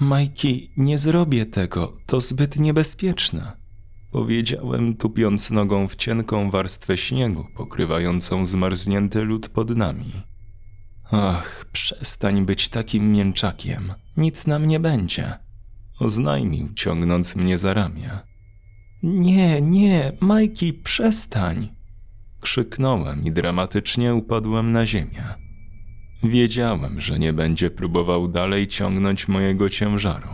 Majki, nie zrobię tego, to zbyt niebezpieczne. Powiedziałem, tupiąc nogą w cienką warstwę śniegu, pokrywającą zmarznięty lód pod nami. Ach, przestań być takim mięczakiem. Nic nam nie będzie. Oznajmił, ciągnąc mnie za ramię. Nie, nie, Majki, przestań! Krzyknąłem i dramatycznie upadłem na ziemię. Wiedziałem, że nie będzie próbował dalej ciągnąć mojego ciężaru.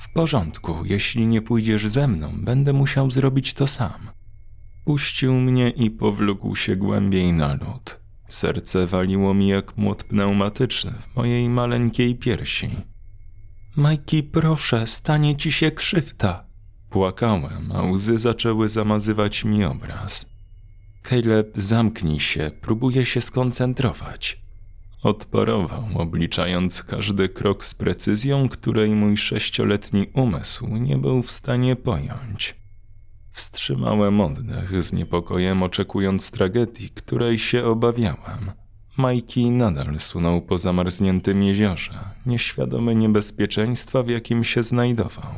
W porządku, jeśli nie pójdziesz ze mną, będę musiał zrobić to sam. Puścił mnie i powlókł się głębiej na lód. Serce waliło mi jak młot pneumatyczny w mojej maleńkiej piersi. Majki, proszę, stanie ci się krzywda. Płakałem, a łzy zaczęły zamazywać mi obraz. Caleb, zamknij się, próbuję się skoncentrować. Odparował, obliczając każdy krok z precyzją, której mój sześcioletni umysł nie był w stanie pojąć. Wstrzymałem oddech z niepokojem, oczekując tragedii, której się obawiałem. Majki nadal sunął po zamarzniętym jeziorze, nieświadomy niebezpieczeństwa, w jakim się znajdował.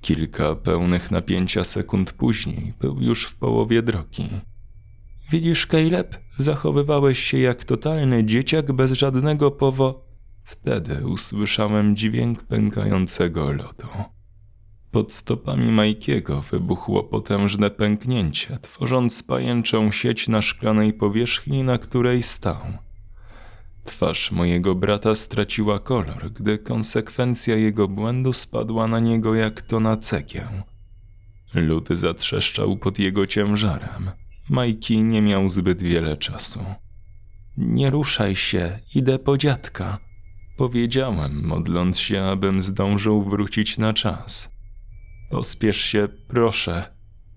Kilka pełnych napięcia sekund później był już w połowie drogi. Widzisz, Caleb, zachowywałeś się jak totalny dzieciak bez żadnego powo... Wtedy usłyszałem dźwięk pękającego lodu. Pod stopami Majkiego wybuchło potężne pęknięcie, tworząc pajęczą sieć na szklanej powierzchni, na której stał. Twarz mojego brata straciła kolor, gdy konsekwencja jego błędu spadła na niego jak to na cegieł. Lód zatrzeszczał pod jego ciężarem. Majki nie miał zbyt wiele czasu. Nie ruszaj się, idę po dziadka. Powiedziałem, modląc się, abym zdążył wrócić na czas. Pospiesz się, proszę,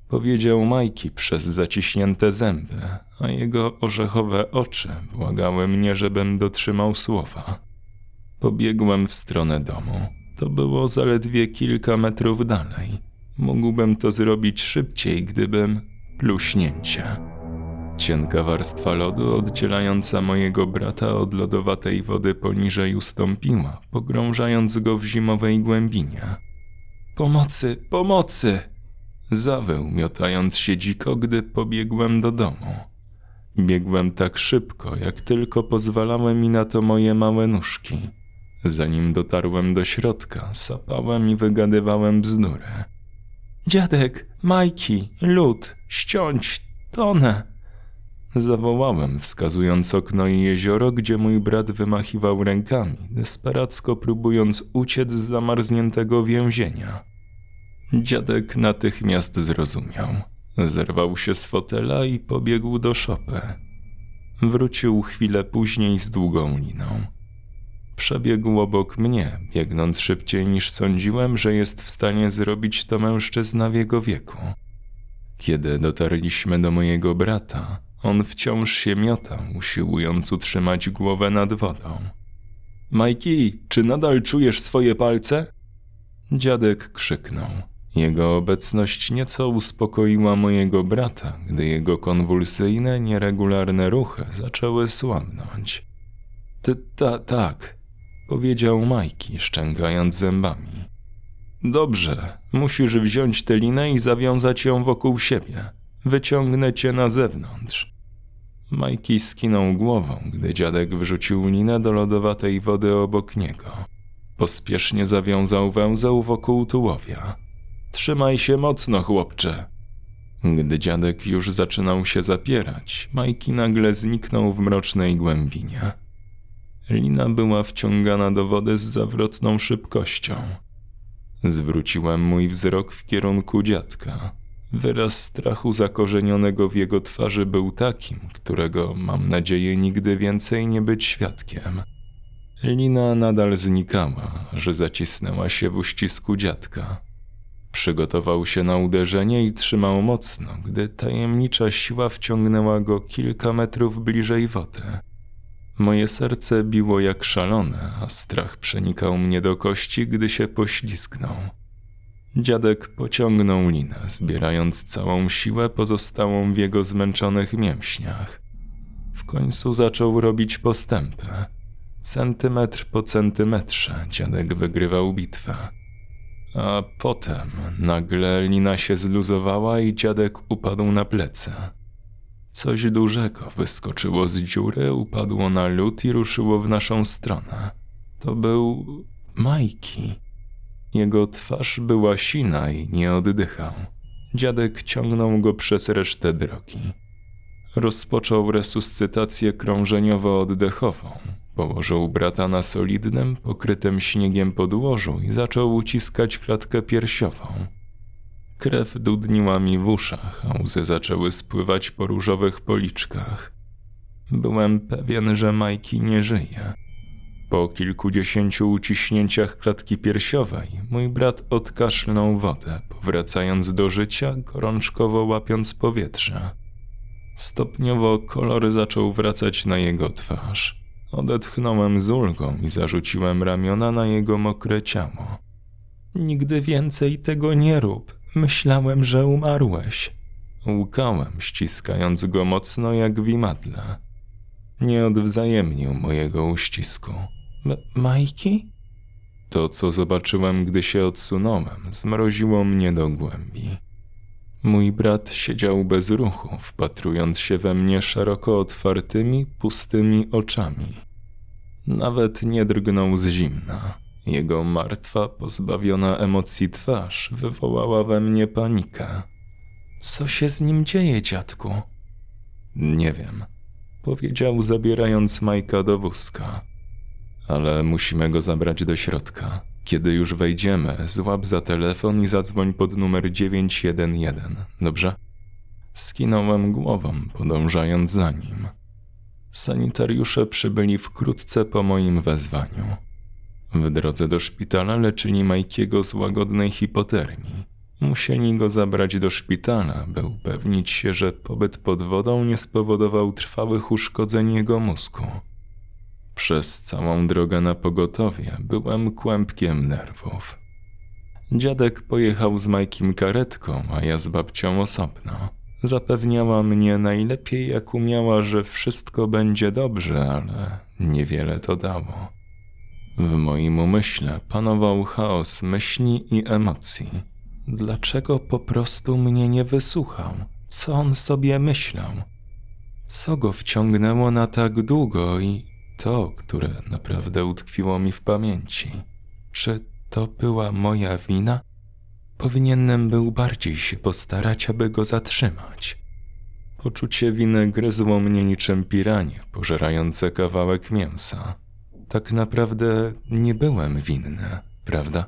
powiedział Majki przez zaciśnięte zęby, a jego orzechowe oczy błagały mnie, żebym dotrzymał słowa. Pobiegłem w stronę domu. To było zaledwie kilka metrów dalej. Mógłbym to zrobić szybciej, gdybym pluśnięcie. Cienka warstwa lodu oddzielająca mojego brata od lodowatej wody poniżej ustąpiła, pogrążając go w zimowej głębinie. Pomocy, pomocy! Zawył, miotając się dziko, gdy pobiegłem do domu. Biegłem tak szybko, jak tylko pozwalały mi na to moje małe nóżki. Zanim dotarłem do środka, sapałem i wygadywałem bzdury. Dziadek, Majki, lód, ściąć, tonę. Zawołałem, wskazując okno i jezioro, gdzie mój brat wymachiwał rękami, desperacko próbując uciec z zamarzniętego więzienia. Dziadek natychmiast zrozumiał. Zerwał się z fotela i pobiegł do szopy. Wrócił chwilę później z długą liną. Przebiegł obok mnie, biegnąc szybciej niż sądziłem, że jest w stanie zrobić to mężczyzna w jego wieku. Kiedy dotarliśmy do mojego brata, on wciąż się miotał, usiłując utrzymać głowę nad wodą. Majki, czy nadal czujesz swoje palce? Dziadek krzyknął. Jego obecność nieco uspokoiła mojego brata, gdy jego konwulsyjne, nieregularne ruchy zaczęły słabnąć. Ty, ta, tak, powiedział Majki, szczękając zębami. Dobrze, musisz wziąć tę linę i zawiązać ją wokół siebie. Wyciągnę cię na zewnątrz. Majki skinął głową, gdy dziadek wrzucił linę do lodowatej wody obok niego. Pospiesznie zawiązał węzeł wokół tułowia. Trzymaj się mocno, chłopcze. Gdy dziadek już zaczynał się zapierać, Majki nagle zniknął w mrocznej głębinie. Lina była wciągana do wody z zawrotną szybkością. Zwróciłem mój wzrok w kierunku dziadka. Wyraz strachu zakorzenionego w jego twarzy był takim, którego mam nadzieję nigdy więcej nie być świadkiem. Lina nadal znikała, że zacisnęła się w uścisku dziadka. Przygotował się na uderzenie i trzymał mocno, gdy tajemnicza siła wciągnęła go kilka metrów bliżej wody. Moje serce biło jak szalone, a strach przenikał mnie do kości, gdy się poślizgnął. Dziadek pociągnął linę, zbierając całą siłę pozostałą w jego zmęczonych mięśniach. W końcu zaczął robić postępy. Centymetr po centymetrze dziadek wygrywał bitwę. A potem nagle lina się zluzowała i dziadek upadł na plecy. Coś dużego wyskoczyło z dziury, upadło na lód i ruszyło w naszą stronę. To był Majki. Jego twarz była sina i nie oddychał. Dziadek ciągnął go przez resztę drogi. Rozpoczął resuscytację krążeniowo-oddechową. Położył brata na solidnym, pokrytym śniegiem podłożu i zaczął uciskać klatkę piersiową. Krew dudniła mi w uszach, a łzy zaczęły spływać po różowych policzkach. Byłem pewien, że Majki nie żyje. Po kilkudziesięciu uciśnięciach klatki piersiowej mój brat odkaszlnął wodę, powracając do życia, gorączkowo łapiąc powietrze. Stopniowo kolor zaczął wracać na jego twarz. Odetchnąłem z ulgą i zarzuciłem ramiona na jego mokre ciało. Nigdy więcej tego nie rób. Myślałem, że umarłeś. Łkałem, ściskając go mocno jak w imadle. Nie odwzajemnił mojego uścisku. M- Majki? To, co zobaczyłem, gdy się odsunąłem, zmroziło mnie do głębi. Mój brat siedział bez ruchu, wpatrując się we mnie szeroko otwartymi, pustymi oczami. Nawet nie drgnął z zimna. Jego martwa, pozbawiona emocji twarz wywołała we mnie panikę. Co się z nim dzieje, dziadku? Nie wiem, powiedział, zabierając Majka do wózka. Ale musimy go zabrać do środka. Kiedy już wejdziemy, złap za telefon i zadzwoń pod numer 911, dobrze? Skinąłem głową, podążając za nim. Sanitariusze przybyli wkrótce po moim wezwaniu. W drodze do szpitala leczyli Majkiego z łagodnej hipotermii. Musieli go zabrać do szpitala, by upewnić się, że pobyt pod wodą nie spowodował trwałych uszkodzeń jego mózgu. Przez całą drogę na pogotowie byłem kłębkiem nerwów. Dziadek pojechał z Majkim karetką, a ja z babcią osobno. Zapewniała mnie najlepiej jak umiała, że wszystko będzie dobrze, ale niewiele to dało. W moim umyśle panował chaos myśli i emocji. Dlaczego po prostu mnie nie wysłuchał? Co on sobie myślał? Co go wciągnęło na tak długo i to, które naprawdę utkwiło mi w pamięci? Czy to była moja wina? Powinienem był bardziej się postarać, aby go zatrzymać. Poczucie winy gryzło mnie niczym piranie pożerające kawałek mięsa. Tak naprawdę nie byłem winny, prawda?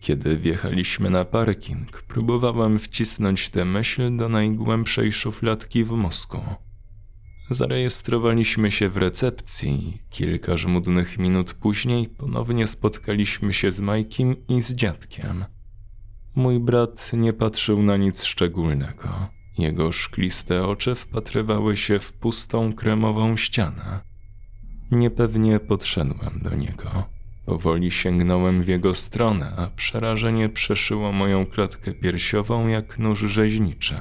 Kiedy wjechaliśmy na parking, próbowałem wcisnąć tę myśl do najgłębszej szufladki w mózgu. Zarejestrowaliśmy się w recepcji. Kilka żmudnych minut później ponownie spotkaliśmy się z Majkiem i z dziadkiem. Mój brat nie patrzył na nic szczególnego. Jego szkliste oczy wpatrywały się w pustą kremową ścianę. Niepewnie podszedłem do niego. Powoli sięgnąłem w jego stronę, a przerażenie przeszyło moją klatkę piersiową jak nóż rzeźniczy.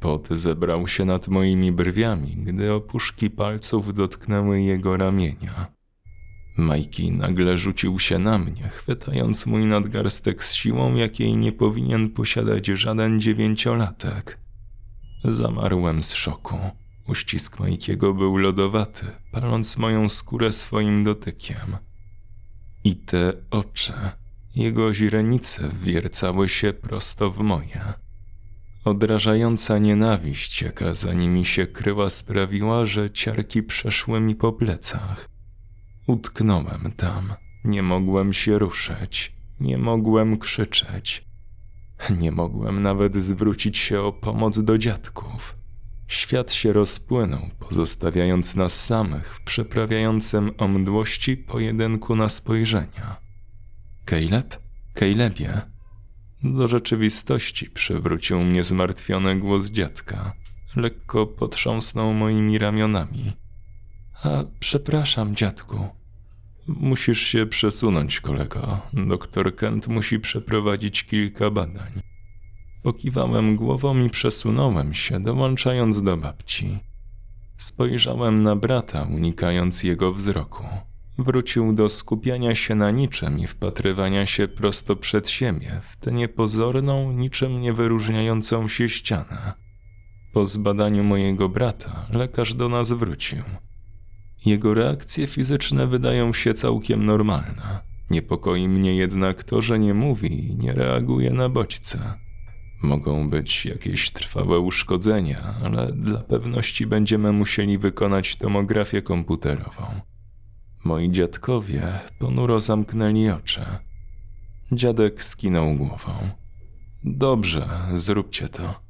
Pot zebrał się nad moimi brwiami, gdy opuszki palców dotknęły jego ramienia. Majki nagle rzucił się na mnie, chwytając mój nadgarstek z siłą, jakiej nie powinien posiadać żaden dziewięciolatek. Zamarłem z szoku. Uścisk Majkiego był lodowaty, paląc moją skórę swoim dotykiem. I te oczy, jego źrenice wiercały się prosto w moje. Odrażająca nienawiść, jaka za nimi się kryła, sprawiła, że ciarki przeszły mi po plecach. Utknąłem tam, nie mogłem się ruszyć, nie mogłem krzyczeć. Nie mogłem nawet zwrócić się o pomoc do dziadków. Świat się rozpłynął, pozostawiając nas samych w przeprawiającym o mdłości pojedynku na spojrzenia. Caleb? Calebie? Do rzeczywistości przywrócił mnie zmartwiony głos dziadka. Lekko potrząsnął moimi ramionami. A przepraszam, dziadku. Musisz się przesunąć, kolego. Doktor Kent musi przeprowadzić kilka badań. Pokiwałem głową i przesunąłem się, dołączając do babci. Spojrzałem na brata, unikając jego wzroku. Wrócił do skupiania się na niczym i wpatrywania się prosto przed siebie, w tę niepozorną, niczym nie wyróżniającą się ścianę. Po zbadaniu mojego brata lekarz do nas wrócił. Jego reakcje fizyczne wydają się całkiem normalne. Niepokoi mnie jednak to, że nie mówi i nie reaguje na bodźce. Mogą być jakieś trwałe uszkodzenia, ale dla pewności będziemy musieli wykonać tomografię komputerową. Moi dziadkowie ponuro zamknęli oczy. Dziadek skinął głową. Dobrze, zróbcie to.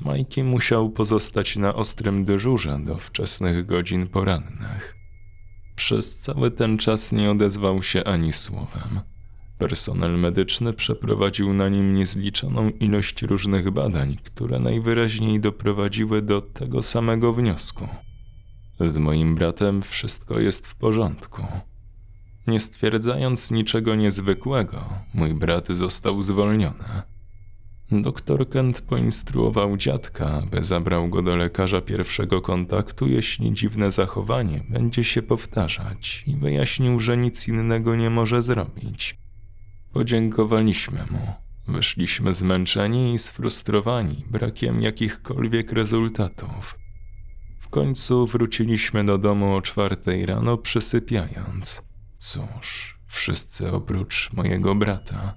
Majki musiał pozostać na ostrym dyżurze do wczesnych godzin porannych. Przez cały ten czas nie odezwał się ani słowem. Personel medyczny przeprowadził na nim niezliczoną ilość różnych badań, które najwyraźniej doprowadziły do tego samego wniosku. Z moim bratem wszystko jest w porządku. Nie stwierdzając niczego niezwykłego, mój brat został zwolniony. Doktor Kent poinstruował dziadka, aby zabrał go do lekarza pierwszego kontaktu, jeśli dziwne zachowanie będzie się powtarzać, i wyjaśnił, że nic innego nie może zrobić. Podziękowaliśmy mu. Wyszliśmy zmęczeni i sfrustrowani brakiem jakichkolwiek rezultatów. W końcu wróciliśmy do domu o czwartej rano, przysypiając. Cóż, wszyscy oprócz mojego brata.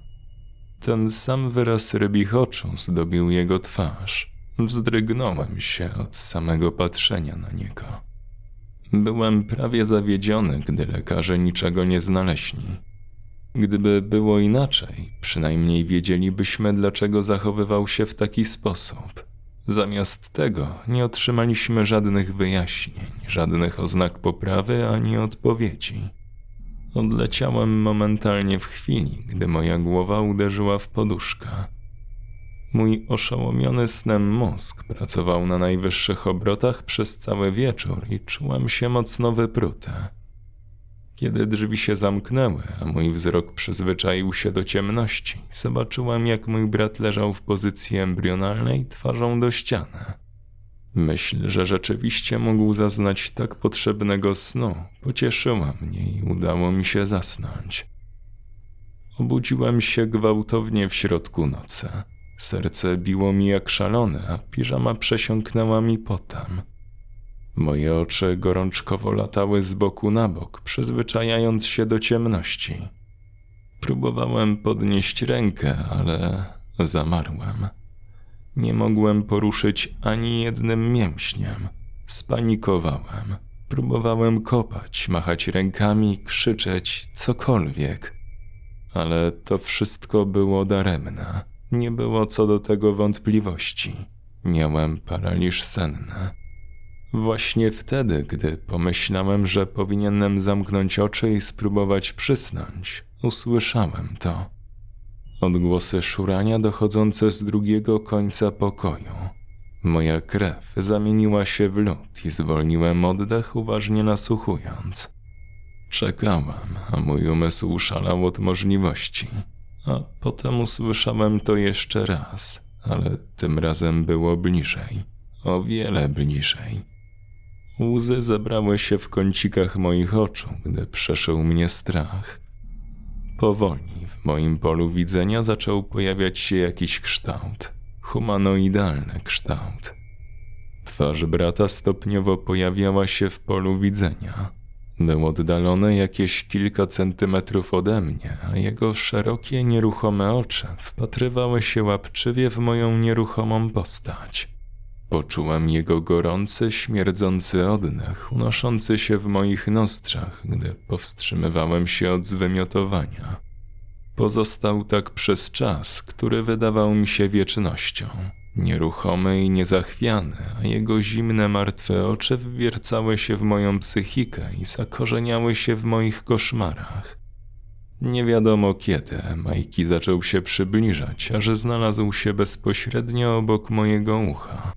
Ten sam wyraz rybich oczu zdobił jego twarz. Wzdrygnąłem się od samego patrzenia na niego. Byłem prawie zawiedziony, gdy lekarze niczego nie znaleźli. Gdyby było inaczej, przynajmniej wiedzielibyśmy, dlaczego zachowywał się w taki sposób. Zamiast tego nie otrzymaliśmy żadnych wyjaśnień, żadnych oznak poprawy ani odpowiedzi. Odleciałem momentalnie w chwili, gdy moja głowa uderzyła w poduszkę. Mój oszołomiony snem mózg pracował na najwyższych obrotach przez cały wieczór i czułem się mocno wypruty. Kiedy drzwi się zamknęły, a mój wzrok przyzwyczaił się do ciemności, zobaczyłem, jak mój brat leżał w pozycji embrionalnej twarzą do ściany. Myśl, że rzeczywiście mógł zaznać tak potrzebnego snu, pocieszyła mnie i udało mi się zasnąć. Obudziłem się gwałtownie w środku nocy. Serce biło mi jak szalone, a piżama przesiąknęła mi potem. Moje oczy gorączkowo latały z boku na bok, przyzwyczajając się do ciemności. Próbowałem podnieść rękę, ale zamarłem. Nie mogłem poruszyć ani jednym mięśniem. Spanikowałem. Próbowałem kopać, machać rękami, krzyczeć, cokolwiek. Ale to wszystko było daremne. Nie było co do tego wątpliwości. Miałem paraliż senny. Właśnie wtedy, gdy pomyślałem, że powinienem zamknąć oczy i spróbować przysnąć, usłyszałem to. Odgłosy szurania dochodzące z drugiego końca pokoju. Moja krew zamieniła się w lód i zwolniłem oddech, uważnie nasłuchując. Czekałem, a mój umysł szalał od możliwości. A potem usłyszałem to jeszcze raz, ale tym razem było bliżej, o wiele bliżej. Łzy zebrały się w kącikach moich oczu, gdy przeszył mnie strach. Powoli w moim polu widzenia zaczął pojawiać się jakiś kształt, humanoidalny kształt. Twarz brata stopniowo pojawiała się w polu widzenia. Był oddalony jakieś kilka centymetrów ode mnie, a jego szerokie, nieruchome oczy wpatrywały się łapczywie w moją nieruchomą postać. Poczułem jego gorący, śmierdzący oddech, unoszący się w moich nozdrzach, gdy powstrzymywałem się od zwymiotowania. Pozostał tak przez czas, który wydawał mi się wiecznością. Nieruchomy i niezachwiany, a jego zimne, martwe oczy wwiercały się w moją psychikę i zakorzeniały się w moich koszmarach. Nie wiadomo kiedy Majki zaczął się przybliżać, a że znalazł się bezpośrednio obok mojego ucha.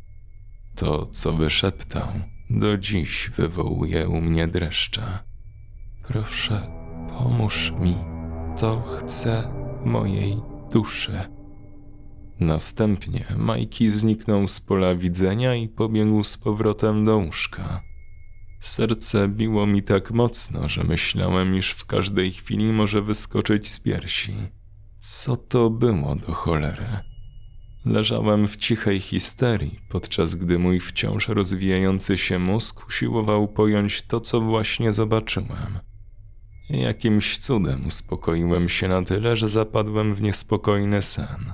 To, co wyszeptał, do dziś wywołuje u mnie dreszcze. Proszę, pomóż mi, to chcę mojej duszy. Następnie Majki zniknął z pola widzenia i pobiegł z powrotem do łóżka. Serce biło mi tak mocno, że myślałem, iż w każdej chwili może wyskoczyć z piersi. Co to było do cholery? Leżałem w cichej histerii, podczas gdy mój wciąż rozwijający się mózg usiłował pojąć to, co właśnie zobaczyłem. Jakimś cudem uspokoiłem się na tyle, że zapadłem w niespokojny sen.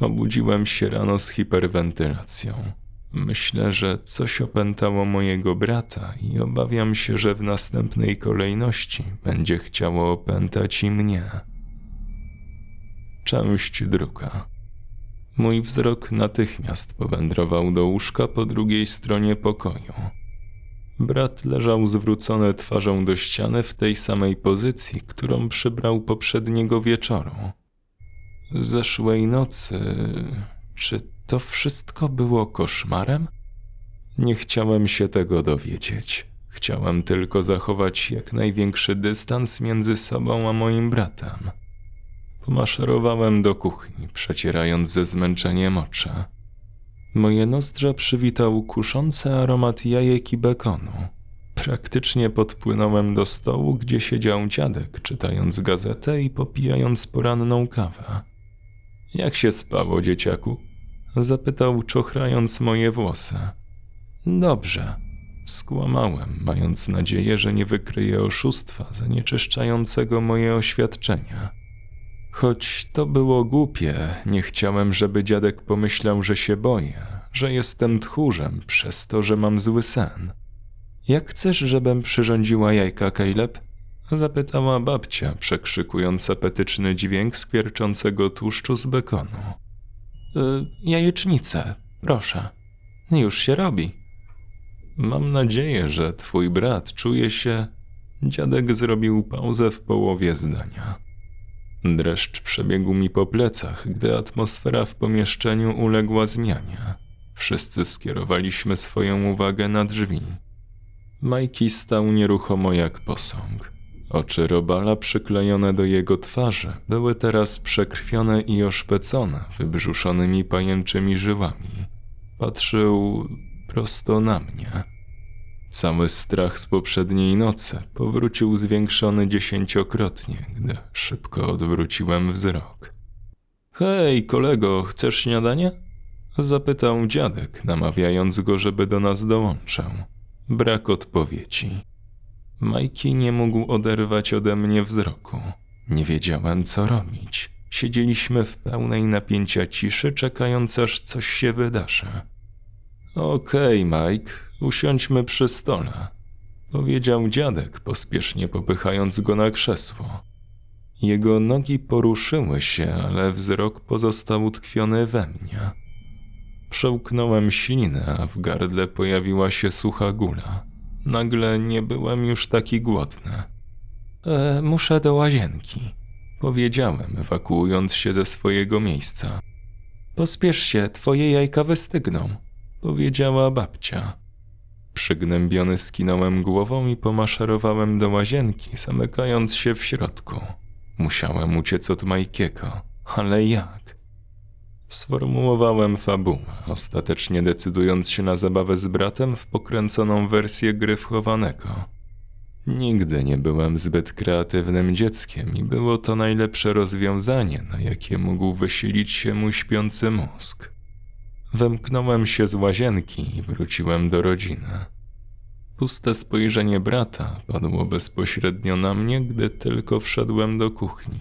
Obudziłem się rano z hiperwentylacją. Myślę, że coś opętało mojego brata i obawiam się, że w następnej kolejności będzie chciało opętać i mnie. Część druga. Mój wzrok natychmiast powędrował do łóżka po drugiej stronie pokoju. Brat leżał zwrócony twarzą do ściany w tej samej pozycji, którą przybrał poprzedniego wieczoru. Zeszłej nocy. Czy to wszystko było koszmarem? Nie chciałem się tego dowiedzieć. Chciałem tylko zachować jak największy dystans między sobą a moim bratem. Pomaszerowałem do kuchni, przecierając ze zmęczeniem oczy. Moje nozdrza przywitał kuszący aromat jajek i bekonu. Praktycznie podpłynąłem do stołu, gdzie siedział dziadek, czytając gazetę i popijając poranną kawę. Jak się spało, dzieciaku? Zapytał, czochrając moje włosy. Dobrze. Skłamałem, mając nadzieję, że nie wykryje oszustwa zanieczyszczającego moje oświadczenia. Choć to było głupie, nie chciałem, żeby dziadek pomyślał, że się boję, że jestem tchórzem przez to, że mam zły sen. Jak chcesz, żebym przyrządziła jajka, Caleb? Zapytała babcia, przekrzykując apetyczny dźwięk skwierczącego tłuszczu z bekonu. Y, jajecznicę, proszę. Już się robi. Mam nadzieję, że twój brat czuje się. Dziadek zrobił pauzę w połowie zdania. Dreszcz przebiegł mi po plecach, gdy atmosfera w pomieszczeniu uległa zmianie. Wszyscy skierowaliśmy swoją uwagę na drzwi. Majki stał nieruchomo jak posąg. Oczy robala przyklejone do jego twarzy były teraz przekrwione i oszpecone wybrzuszonymi pajęczymi żyłami. Patrzył prosto na mnie. Cały strach z poprzedniej nocy powrócił zwiększony dziesięciokrotnie, gdy szybko odwróciłem wzrok. Hej, kolego, chcesz śniadanie? Zapytał dziadek, namawiając go, żeby do nas dołączył. Brak odpowiedzi. Majki nie mógł oderwać ode mnie wzroku. Nie wiedziałem, co robić. Siedzieliśmy w pełnej napięcia ciszy, czekając aż coś się wydarzy. Okej, okay, Mike, usiądźmy przy stole, powiedział dziadek, pospiesznie popychając go na krzesło. Jego nogi poruszyły się, ale wzrok pozostał utkwiony we mnie. Przełknąłem ślinę, a w gardle pojawiła się sucha gula. Nagle nie byłem już taki głodny. E, muszę do łazienki, powiedziałem, ewakuując się ze swojego miejsca. Pospiesz się, twoje jajka wystygną, powiedziała babcia. Przygnębiony skinąłem głową i pomaszerowałem do łazienki, zamykając się w środku. Musiałem uciec od Majkiego, ale jak? Sformułowałem fabułę, ostatecznie decydując się na zabawę z bratem w pokręconą wersję gry wchowanego. Nigdy nie byłem zbyt kreatywnym dzieckiem i było to najlepsze rozwiązanie, na jakie mógł wysilić się mój śpiący mózg. Wemknąłem się z łazienki i wróciłem do rodziny. Puste spojrzenie brata padło bezpośrednio na mnie, gdy tylko wszedłem do kuchni.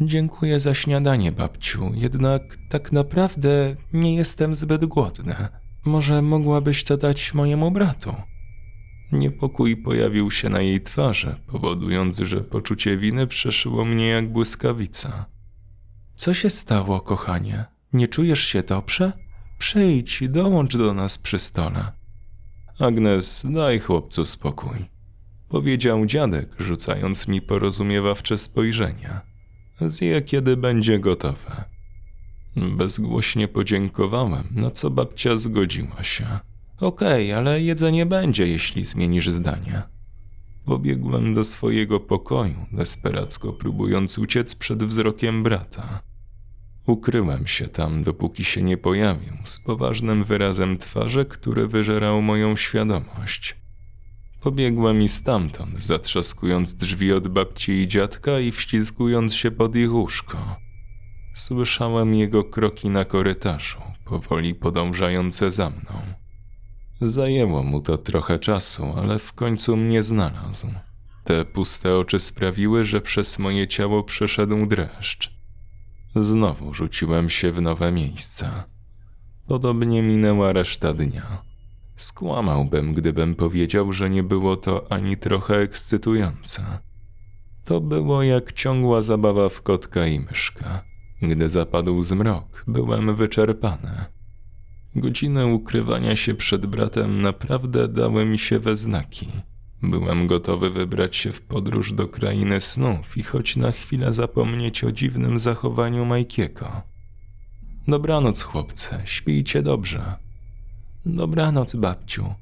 Dziękuję za śniadanie, babciu, jednak tak naprawdę nie jestem zbyt głodny. Może mogłabyś to dać mojemu bratu? Niepokój pojawił się na jej twarzy, powodując, że poczucie winy przeszyło mnie jak błyskawica. Co się stało, kochanie? Nie czujesz się dobrze? Przyjdź dołącz do nas przy stole. Agnes, daj chłopcu spokój, powiedział dziadek, rzucając mi porozumiewawcze spojrzenia. Zje, kiedy będzie gotowe. Bezgłośnie podziękowałem, na co babcia zgodziła się. Okej, okay, ale jedzenie będzie, jeśli zmienisz zdanie. Pobiegłem do swojego pokoju, desperacko próbując uciec przed wzrokiem brata. Ukryłem się tam, dopóki się nie pojawił, z poważnym wyrazem twarzy, który wyżerał moją świadomość. Pobiegłem i stamtąd, zatrzaskując drzwi od babci i dziadka i wślizgując się pod ich łóżko. Słyszałem jego kroki na korytarzu, powoli podążające za mną. Zajęło mu to trochę czasu, ale w końcu mnie znalazł. Te puste oczy sprawiły, że przez moje ciało przeszedł dreszcz. Znowu rzuciłem się w nowe miejsca. Podobnie minęła reszta dnia. Skłamałbym, gdybym powiedział, że nie było to ani trochę ekscytujące. To było jak ciągła zabawa w kotka i myszka. Gdy zapadł zmrok, byłem wyczerpany. Godziny ukrywania się przed bratem naprawdę dały mi się we znaki. Byłem gotowy wybrać się w podróż do krainy snów i choć na chwilę zapomnieć o dziwnym zachowaniu Majkiego. Dobranoc, chłopcy, śpijcie dobrze. Dobranoc, babciu,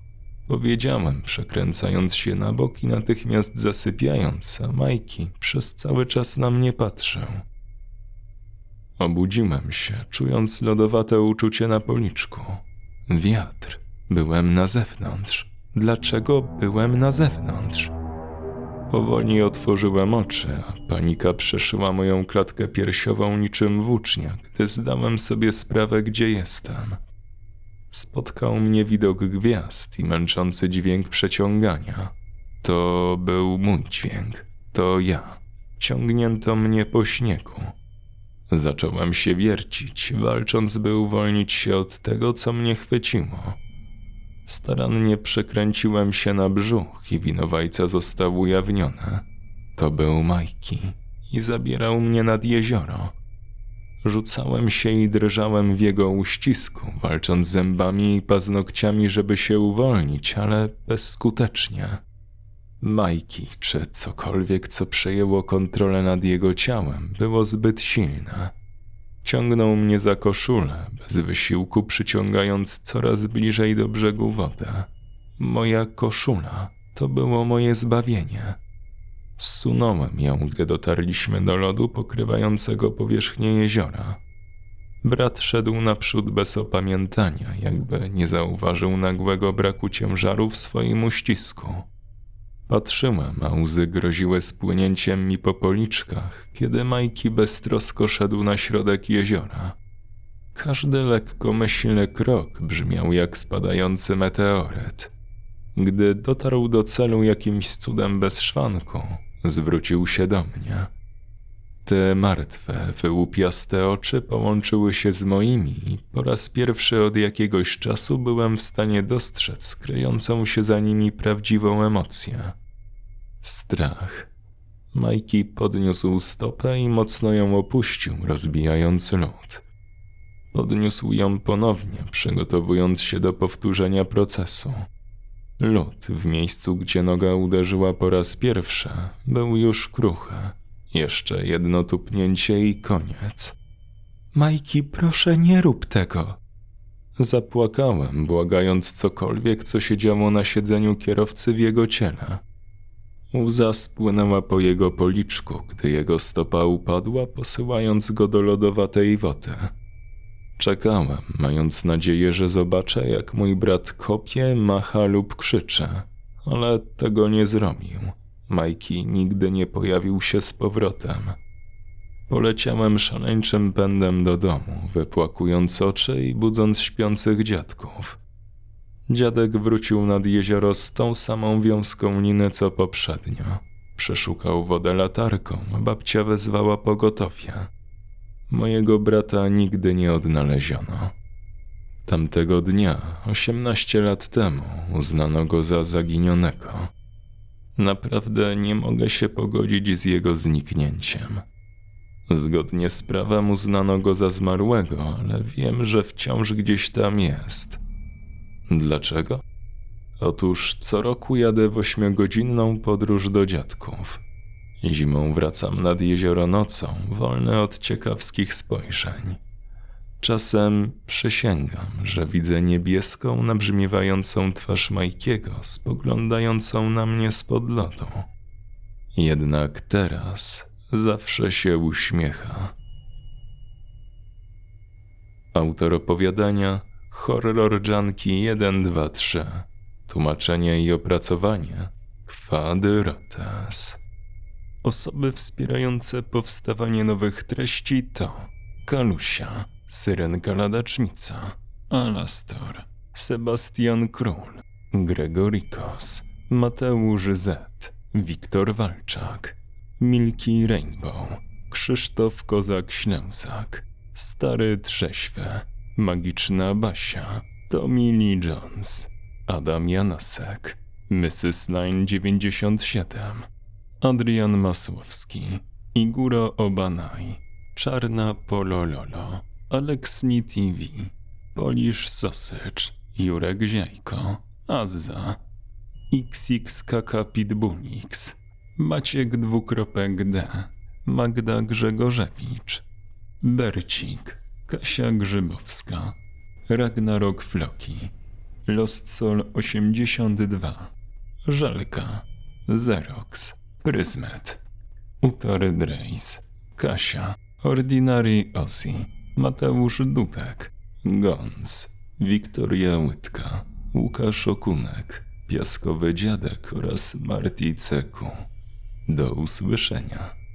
powiedziałem, przekręcając się na bok i natychmiast zasypiając, a Majki przez cały czas na mnie patrzył. Obudziłem się, czując lodowate uczucie na policzku. Wiatr. Byłem na zewnątrz. Dlaczego byłem na zewnątrz? Powoli otworzyłem oczy, a panika przeszyła moją klatkę piersiową niczym włócznia, gdy zdałem sobie sprawę, gdzie jestem. Spotkał mnie widok gwiazd i męczący dźwięk przeciągania. To był mój dźwięk. To ja. Ciągnięto mnie po śniegu. Zacząłem się wiercić, walcząc, by uwolnić się od tego, co mnie chwyciło. Starannie przekręciłem się na brzuch i winowajca został ujawniony. To był Majki i zabierał mnie nad jezioro. Rzucałem się i drżałem w jego uścisku, walcząc zębami i paznokciami, żeby się uwolnić, ale bezskutecznie. Majki, czy cokolwiek, co przejęło kontrolę nad jego ciałem, było zbyt silne. Ciągnął mnie za koszulę, bez wysiłku przyciągając coraz bliżej do brzegu wody. Moja koszula to było moje zbawienie. Zsunąłem ją, gdy dotarliśmy do lodu pokrywającego powierzchnię jeziora. Brat szedł naprzód bez opamiętania, jakby nie zauważył nagłego braku ciężaru w swoim uścisku. Patrzyłem, a łzy groziły spłynięciem mi po policzkach, kiedy Majki beztrosko szedł na środek jeziora. Każdy lekkomyślny krok brzmiał jak spadający meteoryt. Gdy dotarł do celu jakimś cudem bez szwanku, zwrócił się do mnie. Te martwe, wyłupiaste oczy połączyły się z moimi i po raz pierwszy od jakiegoś czasu byłem w stanie dostrzec kryjącą się za nimi prawdziwą emocję. Strach. Majki podniósł stopę i mocno ją opuścił, rozbijając lód. Podniósł ją ponownie, przygotowując się do powtórzenia procesu. Lód w miejscu, gdzie noga uderzyła po raz pierwszy, był już kruchy. Jeszcze jedno tupnięcie i koniec. Majki, proszę nie rób tego. Zapłakałem, błagając cokolwiek, co się działo na siedzeniu kierowcy w jego ciele. Łza spłynęła po jego policzku, gdy jego stopa upadła, posyłając go do lodowatej wody. Czekałem, mając nadzieję, że zobaczę, jak mój brat kopie, macha lub krzyczy, ale tego nie zrobił. Majki nigdy nie pojawił się z powrotem. Poleciałem szaleńczym pędem do domu, wypłakując oczy i budząc śpiących dziadków. Dziadek wrócił nad jezioro z tą samą wiązką liny co poprzednio. Przeszukał wodę latarką, babcia wezwała pogotowie. Mojego brata nigdy nie odnaleziono. Tamtego dnia, osiemnaście lat temu, uznano go za zaginionego. Naprawdę nie mogę się pogodzić z jego zniknięciem. Zgodnie z prawem uznano go za zmarłego, ale wiem, że wciąż gdzieś tam jest. Dlaczego? Otóż co roku jadę w ośmiogodzinną podróż do dziadków. Zimą wracam nad jezioro nocą, wolny od ciekawskich spojrzeń. Czasem przysięgam, że widzę niebieską, nabrzmiewającą twarz Majkiego, spoglądającą na mnie spod lodu. Jednak teraz zawsze się uśmiecha. Autor opowiadania Horror Junkie 123. Tłumaczenie i opracowanie Kwadratas. Osoby wspierające powstawanie nowych treści to Kalusia, Syrenka Ladacznica, Alastor, Sebastian Król, Gregorikos, Mateusz Z, Wiktor Walczak, Milki Rainbow, Krzysztof Kozak-Ślęsak, Stary Trześwy, Magiczna Basia, Tommy Lee Jones, Adam Janasek, Mrs. Line 97, Adrian Masłowski, Iguro Obanaj, Czarna Polololo, Aleksni TV, Polish Sausage, Jurek Ziajko, Azza, XXKK Pitbullix, Maciek dwukropek D, Magda Grzegorzewicz, Bercik, Kasia Grzybowska, Ragnarok Floki, Lost Sol 82, Żelka, Xerox, Pryzmet, Utary Drace, Kasia, Ordinary Ossi, Mateusz Dudek, Gons, Wiktoria Łydka, Łukasz Okunek, Piaskowy Dziadek oraz Marti Ceku. Do usłyszenia.